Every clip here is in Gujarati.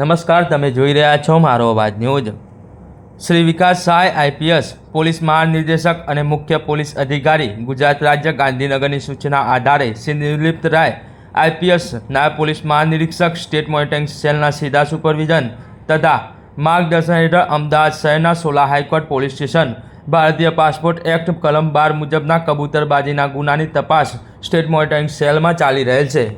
નમસ્કાર, તમે જોઈ રહ્યા છો મારો અવાજ ન્યૂઝ. શ્રી વિકાસ સહાય આઈપીએસ પોલીસ મહાનિર્દેશક અને મુખ્ય પોલીસ અધિકારી, ગુજરાત રાજ્ય ગાંધીનગરની સૂચના આધારે શ્રી નિર્લિપ્ત રાય આઈપીએસ નાયબ પોલીસ મહાનિરીક્ષક, સ્ટેટ મોનિટરિંગ સેલના સીધા સુપરવિઝન તથા માર્ગદર્શન હેઠળ અમદાવાદ શહેરના Sola high court police station, ભારતીય પાસપોર્ટ એક્ટ, કલમ બાર મુજબના કબૂતરબાજીના ગુનાની તપાસ સ્ટેટ મોનિટરિંગ સેલમાં ચાલી રહેલ છે.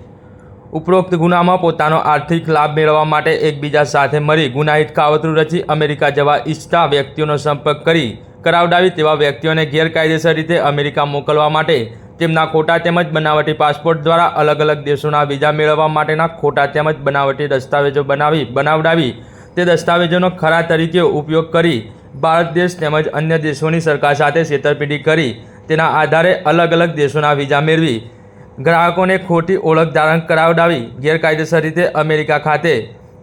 ઉપરોક્ત ગુનામાં પોતાનો આર્થિક લાભ મેળવવા માટે એકબીજા સાથે મળી ગુનાહિત કાવતરું રચી અમેરિકા જવા ઈચ્છતા વ્યક્તિઓનો સંપર્ક કરી કરાવડાવી તેવા વ્યક્તિઓને ગેરકાયદેસર રીતે અમેરિકા મોકલવા માટે તેમના ખોટા તેમજ બનાવટી પાસપોર્ટ દ્વારા અલગ અલગ દેશોના વિઝા મેળવવા માટેના ખોટા તેમજ બનાવટી દસ્તાવેજો બનાવી, બનાવડાવી તે દસ્તાવેજોનો ખરા તરીકે ઉપયોગ કરી ભારત દેશ તેમજ અન્ય દેશોની સરકાર સાથે છેતરપિંડી કરી તેના આધારે અલગ અલગ દેશોના વિઝા મેળવી ગ્રાહકોને ખોટી ઓળખ ધારણ કરાવડાવી ગેરકાયદેસર રીતે અમેરિકા ખાતે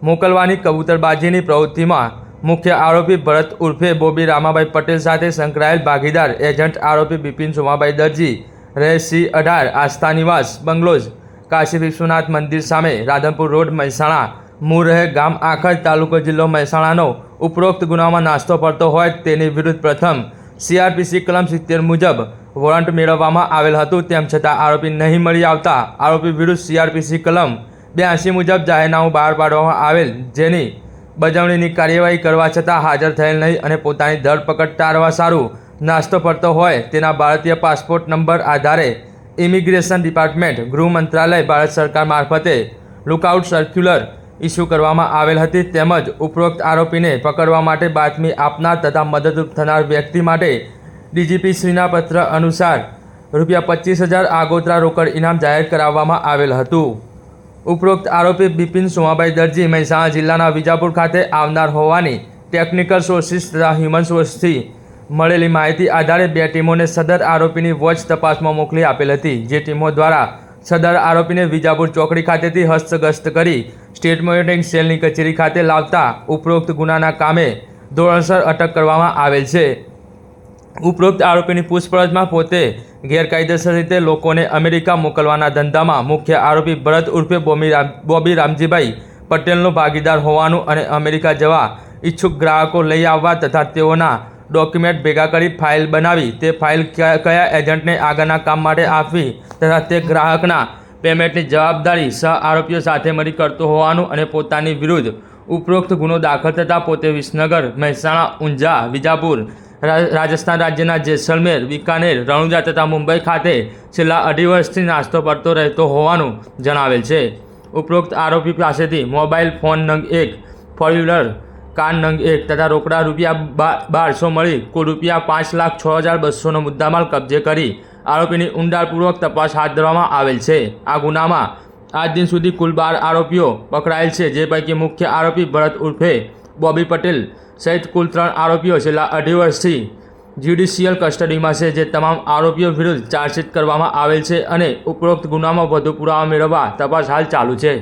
મોકલવાની કબૂતરબાજીની પ્રવૃત્તિમાં મુખ્ય આરોપી ભરત ઉર્ફે બોબી રામાભાઈ પટેલ સાથે સંકળાયેલ ભાગીદાર એજન્ટ આરોપી બિપિન સોમાભાઈ દરજી રહે સી અઢાર, આસ્થા નિવાસ બંગલોઝ કાશી વિશ્વનાથ મંદિર સામે રાધનપુર રોડ, મહેસાણા મૂળ રહે ગામ આખર તાલુકો જિલ્લો મહેસાણાનો ઉપરોક્ત ગુનામાં નાસ્તો પડતો હોય તેની વિરુદ્ધ પ્રથમ સીઆરપીસી કલમ સિત્તેર મુજબ વોરંટ મેળવવામાં આવેલ હતું. તેમ છતાં આરોપી નહીં મળી આવતા આરોપી વિરુદ્ધ સીઆરપીસી કલમ બ્યાસી મુજબ જાહેરનામું બહાર પાડવામાં આવેલ, જેની બજવણીની કાર્યવાહી કરવા છતાં હાજર થયેલ નહીં અને પોતાની ધરપકડ ટાળવા સારું નાસ્તો પડતો હોય તેના ભારતીય પાસપોર્ટ નંબર આધારે ઇમિગ્રેશન ડિપાર્ટમેન્ટ, ગૃહ મંત્રાલય, ભારત સરકાર મારફતે લુકઆઉટ સર્ક્યુલર ઇસ્યુ કરવામાં આવેલ હતી. તેમજ ઉપરોક્ત આરોપીને પકડવા માટે બાતમી આપનાર તથા મદદરૂપ થનાર વ્યક્તિ માટે ડીજીપી શ્રીના પત્ર અનુસાર રૂપિયા પચીસ હજાર આગોતરા રોકડ ઇનામ જાહેર કરાવવામાં આવેલ હતું. ઉપરોક્ત આરોપી બિપિન સોમાભાઈ દરજી મહેસાણા જિલ્લાના વિજાપુર ખાતે આવનાર હોવાની ટેકનિકલ સોર્સિસ તથા હ્યુમન સોર્સથી મળેલી માહિતી આધારે બે ટીમોને સદર આરોપીની વોચ તપાસમાં મોકલી આપેલ હતી. જે ટીમો દ્વારા સદર આરોપીને વિજાપુર ચોકડી ખાતેથી હસ્તગસ્ત કરી સ્ટેટ મોનિટરિંગ સેલની કચેરી ખાતે લાવતા ઉપરોક્ત ગુનાના કામે ધોરણસર અટક કરવામાં આવેલ છે. ઉપરોક્ત આરોપીની પૂછપરછમાં પોતે ગેરકાયદેસર રીતે લોકોને અમેરિકા મોકલવાના ધંધામાં મુખ્ય આરોપી ભરત ઉર્ફે બોમી બોબી રામજીભાઈ પટેલનો ભાગીદાર હોવાનું અને અમેરિકા જવા ઈચ્છુક ગ્રાહકો લઈ આવવા તથા તેઓના ડોક્યુમેન્ટ ભેગા કરી ફાઇલ બનાવી, તે ફાઇલ કયા એજન્ટને આગળના કામ માટે આપવી તથા તે ગ્રાહકના પેમેન્ટની જવાબદારી સહ આરોપીઓ સાથે મળી કરતો હોવાનું અને પોતાની વિરુદ્ધ ઉપરોક્ત ગુનો દાખલ થતાં પોતે વિસનગર, મહેસાણા, ઊંઝા, વિજાપુર રાજસ્થાન રાજ્યના જેસલમેર બિકાનેર, રણુજા તથા મુંબઈ ખાતે છેલ્લા અઢી વર્ષથી નાસ્તો પડતો રહેતો હોવાનું જણાવેલ છે. ઉપરોક્ત આરોપી પાસેથી મોબાઈલ ફોન નંગ એક, ફોર વ્હીલર, કાર નંગ એક તથા રોકડા રૂપિયા બારસો મળી કુલ રૂપિયા પાંચ લાખ છ હજાર બસોનો મુદ્દામાલ કબજે કરી આરોપીની ઊંડાણપૂર્વક તપાસ હાથ ધરવામાં આવેલ છે. આ ગુનામાં આજ દિન સુધી કુલ બાર આરોપીઓ પકડાયેલ છે, જે પૈકી મુખ્ય આરોપી ભરત ઉર્ફે બોબી પટેલ સહિત કુલ ત્રણ આરોપીઓ છેલ્લા અઢી વર્ષથી જ્યુડિશિયલ કસ્ટડીમાં છે, જે તમામ આરોપીઓ વિરુદ્ધ ચાર્જશીટ કરવામાં આવેલ છે અને ઉપરોક્ત ગુનામાં વધુ પુરાવા મેળવવા તપાસ હાલ ચાલુ છે.